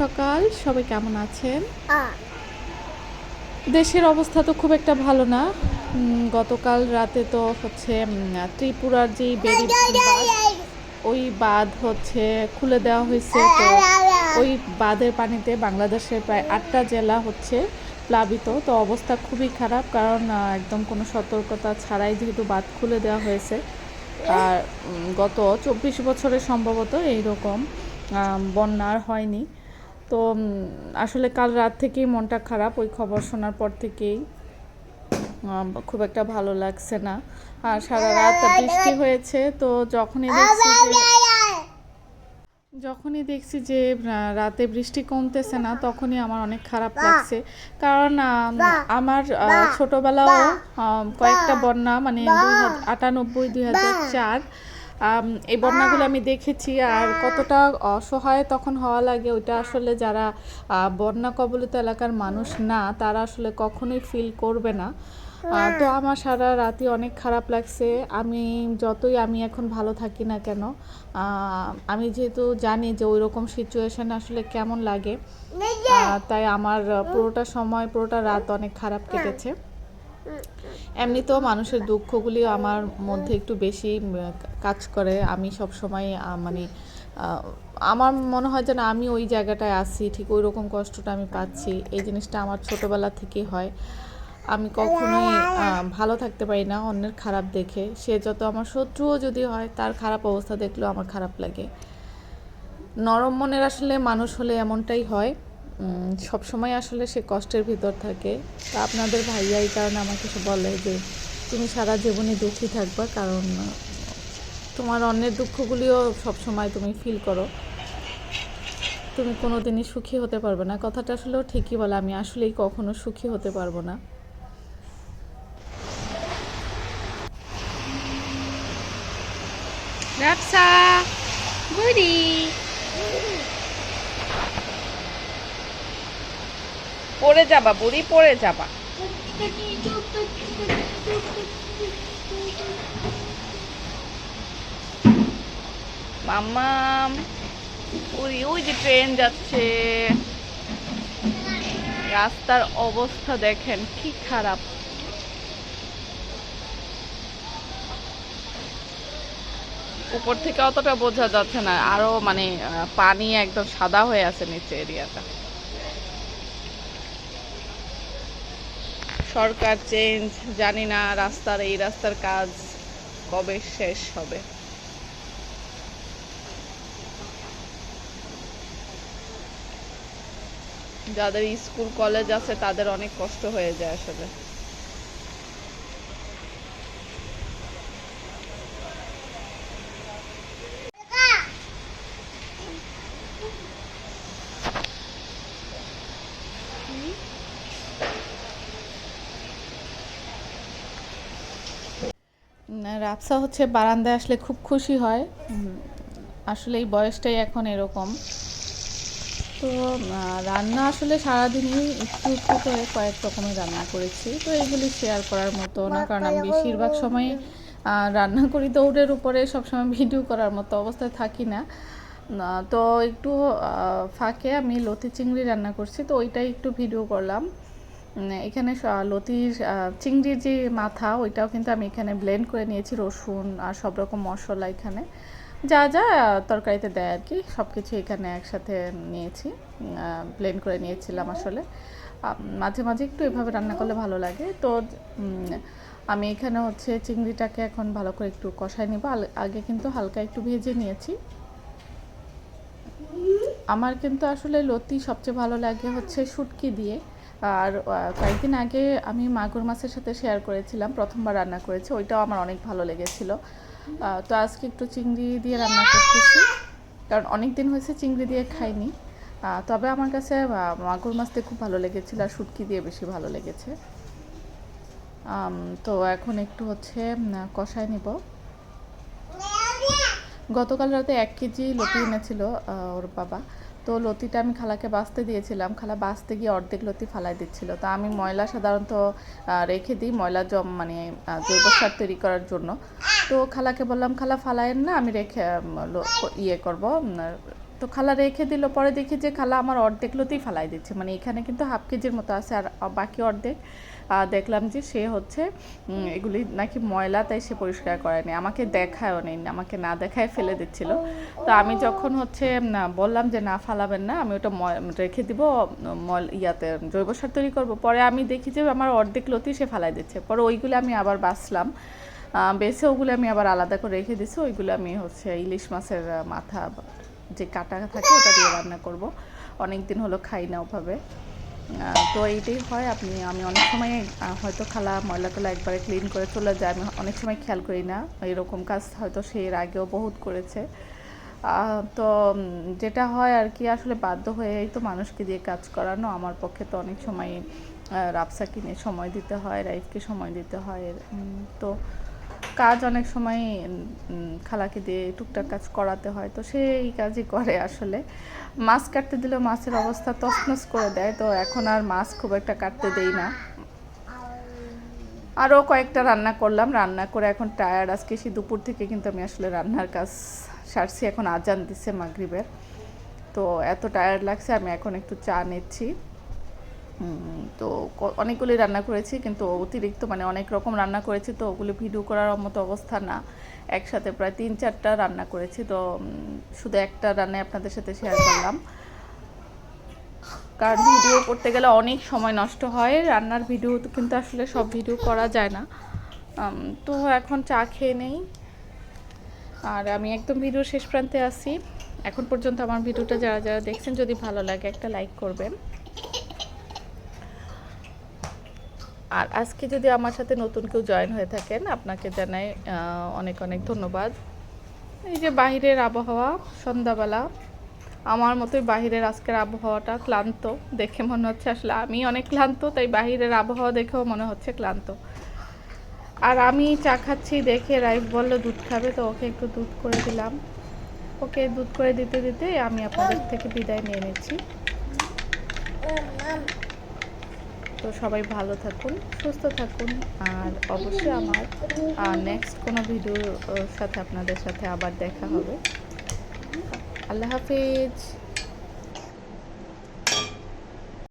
সকাল সবাই কেমন আছেন? দেশের অবস্থা তো খুব একটা ভালো না। গতকাল রাতে তো হচ্ছে ত্রিপুরার যেই বেরি বাঁধ ওই বাঁধ হচ্ছে খুলে দেওয়া হয়েছে। তো ওই বাঁধের পানিতে বাংলাদেশের প্রায় আটটা জেলা হচ্ছে প্লাবিত। তো অবস্থা খুবই খারাপ কারণ একদম কোনো সতর্কতা ছাড়াই যেহেতু বাঁধ খুলে দেওয়া হয়েছে। আর গত চব্বিশ বছরে সম্ভবত এইরকম আহ, বন্যা হয়নি। তো আসলে কাল রাত থেকেই মনটা খারাপ, ওই খবর শোনার পর থেকেই। খুব একটা ভালো লাগছে না। আর সারা রাত বৃষ্টি হয়েছে, তো যখনই দেখছি যে যখনই দেখছি যে রাতে বৃষ্টি কমতেছে না, তখনই আমার অনেক খারাপ লাগছে। কারণ আমার ছোটবেলাও কয়েকটা বন্যা মানে দুই আটানব্বই, দুই হাজার চার এই বন্যাগুলো আমি দেখেছি আর কতটা অসহায় তখন হওয়া লাগে ওইটা আসলে যারা বন্যা কবলিত এলাকার মানুষ না তারা আসলে কখনোই ফিল করবে না। তো আমার সারা রাতে অনেক খারাপ লাগছে। আমি যতই আমি এখন ভালো থাকি না কেন আমি যেহেতু জানি যে ওই রকম সিচুয়েশন আসলে কেমন লাগে। তাই আমার পুরোটা সময় পুরোটা রাত অনেক খারাপ কেটেছে। এমনিতেও মানুষের দুঃখগুলি আমার মধ্যে একটু বেশি কাজ করে। আমি সব সময় মানে আমার মনে হয় যেন আমি ওই জায়গাটায় আছি, ঠিক ওই রকম কষ্টটা আমি পাচ্ছি। এই জিনিসটা আমার ছোটবেলা থেকেই হয়। আমি কখনোই ভালো থাকতে পারি না অন্যের খারাপ দেখে। সে যত আমার শত্রুও যদি হয়, তার খারাপ অবস্থা দেখলেও আমার খারাপ লাগে। নরম মনের আসলে মানুষ হলে এমনটাই হয়। সব সময় আসলে সে কষ্টের ভিতর থাকে। তা আপনাদের ভাইয়া এই কারণে আমাকে সে বলে যে, তুমি সারা জীবনই দুঃখী থাকবা, কারণ, তোমার অন্যের দুঃখগুলিও সব সময় তুমি ফিল করো। তুমি কোনো দিনই সুখী হতে পারবে না। কথাটা আসলেও ঠিকই বলে, আমি আসলেই কখনো সুখী হতে পারব না। পড়ে যাবা, বুড়ি পড়ে যাবা। মাম্মাম ওই ওই যে ট্রেন যাচ্ছে। রাস্তার অবস্থা দেখেন, কি খারাপ। উপর থেকে অতটা বোঝা যাচ্ছে না, আরও মানে পানি একদম সাদা হয়ে আছে নিচে এরিয়াটা। সরকার চেঞ্জ জানি না রাস্তার এই রাস্তার কাজ কবে শেষ হবে। যাদের স্কুল, কলেজ আছে তাদের অনেক কষ্ট হয়ে যায় আসলে। রাফসা হচ্ছে বারান্দায় আসলে খুব খুশি হয়। আসলে এই বয়সটাই এখন এরকম। তো রান্না আসলে সারাদিনই একটু একটু করে কয়েক রকমের রান্না করেছি। তো এইগুলি শেয়ার করার মতো না কারণ আমি বেশিরভাগ সময় রান্না করি দৌড়ের উপরে সবসময় ভিডিও করার মতো অবস্থায় থাকি না। তো একটু ফাঁকে আমি লতি চিংড়ি রান্না করছি তো ওইটাই একটু ভিডিও করলাম। এখানে লতির চিংড়ির যে মাথা, ওইটাও কিন্তু আমি এখানে ব্লেন্ড করে নিয়েছি, রসুন আর সব রকম মশলা এখানে। যা যা তরকারিতে দেয় আর কি সব কিছু এখানে একসাথে নিয়েছি ব্লেন্ড করে নিয়েছিলাম আসলে। মাঝে মাঝে একটু এভাবে রান্না করলে ভালো লাগে। তো আমি এখানে হচ্ছে চিংড়িটাকে এখন ভালো করে একটু কষায় নিব। আগে কিন্তু হালকা একটু ভেজে নিয়েছি। আমার কিন্তু আসলে লতি সবচেয়ে ভালো লাগে হচ্ছে শুটকি দিয়ে। আর কয়েকদিন আগে আমি মাগুর মাছের সাথে শেয়ার করেছিলাম, প্রথমবার রান্না করেছি, ওইটাও আমার অনেক ভালো লেগেছিল। তো আজকে একটু চিংড়ি দিয়ে রান্না করতেছি, কারণ অনেক দিন হয়েছে চিংড়ি দিয়ে খাইনি। তবে আমার কাছে মাগুর মাছ দিয়ে খুব ভালো লেগেছিল আর শুটকি দিয়ে বেশি ভালো লেগেছে। তো এখন একটু হচ্ছে কষায় নিব। গতকাল রাতে এক কেজি লতি এনেছিল ওর বাবা। তো লতিটা আমি খালাকে বাঁচতে দিয়েছিলাম। খালা বাঁচতে গিয়ে অর্ধেক লতি ফালাই দিচ্ছিল। তো আমি ময়লা সাধারণত রেখে দিই ময়লা জম মানে জৈব সার তৈরি করার জন্য। তো খালাকে বললাম, খালা ফালায়েন না, আমি রেখে ইয়ে করব তো খালা রেখে দিল পরে দেখি যে খালা আমার অর্ধেক অর্ধেকগুলোতেই ফালাই দিচ্ছে। মানে এখানে কিন্তু হাফ কেজির মতো আছে আর বাকি অর্ধেক। দেখলাম যে সে হচ্ছে এগুলি নাকি ময়লা তাই সে পরিষ্কার করেনি আমাকে দেখায়ও নেই আমাকে না দেখায় ফেলে দিচ্ছিল। তো আমি যখন হচ্ছে বললাম যে না ফালাবেন না আমি ওটা রেখে দিব মল ইয়াতে জৈব সার তৈরি করব। পরে আমি দেখি যে আমার অর্ধেক লতি সে ফালাই দিচ্ছে। পরে ওইগুলো আমি আবার বাছলাম আহ, বেছে ওগুলো আমি আবার আলাদা করে রেখে দিছি। ওইগুলো আমি হচ্ছে ইলিশ মাছের মাথা যে কাটা থাকে ওটা দিয়ে রান্না করব। অনেক দিন হলো খাই না ওভাবে। তো এইটাই হয়। আপনি, আমি অনেক সময় হয়তো খালা ময়লা টলা একবারে ক্লিন করে চলে যায়। আমি অনেক সময় খেয়াল করি না। এরকম কাজ হয়তো সে এর আগেও বহুত করেছে। তো যেটা হয় আর কি, আসলে বাধ্য হয়েই তো মানুষকে দিয়ে কাজ করানো। আমার পক্ষে তো অনেক সময় রাবসা কিনে সময় দিতে হয়, রাইফকে সময় দিতে হয়। তো কাজ অনেক সময় খালাকে দিয়ে টুকটাক কাজ করাতে হয়, তো সে এই কাজই করে আসলে। মাছ কাটতে দিলে মাছের অবস্থা তছনছ করে দেয়, তো এখন আর মাছ খুব একটা কাটতে দেই না। আরও কয়েকটা রান্না করলাম, রান্না করে এখন টায়ার্ড আজকে সেই দুপুর থেকে কিন্তু আমি আসলে রান্নার কাজ সারছি, এখন আজান দিছে মাগরিবের। তো এত টায়ার্ড লাগছে, আমি এখন একটু চা নিচ্ছি। তো অনেকগুলি রান্না করেছি, কিন্তু অতিরিক্ত মানে অনেক রকম রান্না করেছি, তো ওগুলো ভিডিও করার মতো অবস্থা না। একসাথে প্রায় তিন চারটা রান্না করেছি, তো শুধু একটা রান্নায় আপনাদের সাথে শেয়ার করলাম। কারণ ভিডিও করতে গেলে অনেক সময় নষ্ট হয়, রান্নার ভিডিও তো কিন্তু আসলে সব ভিডিও করা যায় না। তো এখন চা খেয়ে নেই। আর আমি একদম ভিডিও শেষ প্রান্তে আছি। এখন পর্যন্ত আমার ভিডিওটা যারা যারা দেখছেন, যদি ভালো লাগে একটা লাইক করবেন। আর আজকে যদি আমার সাথে নতুন কেউ জয়েন হয়ে থাকেন, আপনাকে জানাই অনেক অনেক ধন্যবাদ। এই যে বাহিরের আবহাওয়া, সন্ধ্যাবেলা, আমার মতোই বাহিরের আজকের আবহাওয়াটা ক্লান্ত, দেখে মনে হচ্ছে আসলে আমি অনেক ক্লান্ত, তাই বাহিরের আবহাওয়া দেখেও মনে হচ্ছে ক্লান্ত। আর আমি চা খাচ্ছি দেখে রাইফ বলল, দুধ খাবে তো, ওকে একটু দুধ করে দিলাম। ওকে দুধ করে দিতে দিতে আমি আপনাদের থেকে বিদায় নিয়ে নিচ্ছি। তো সবাই ভালো থাকুন, সুস্থ থাকুন আর অবশ্যই আমার নেক্সট কোনো ভিডিওর সাথে আপনাদের সাথে আবার দেখা হবে। আল্লাহ হাফিজ।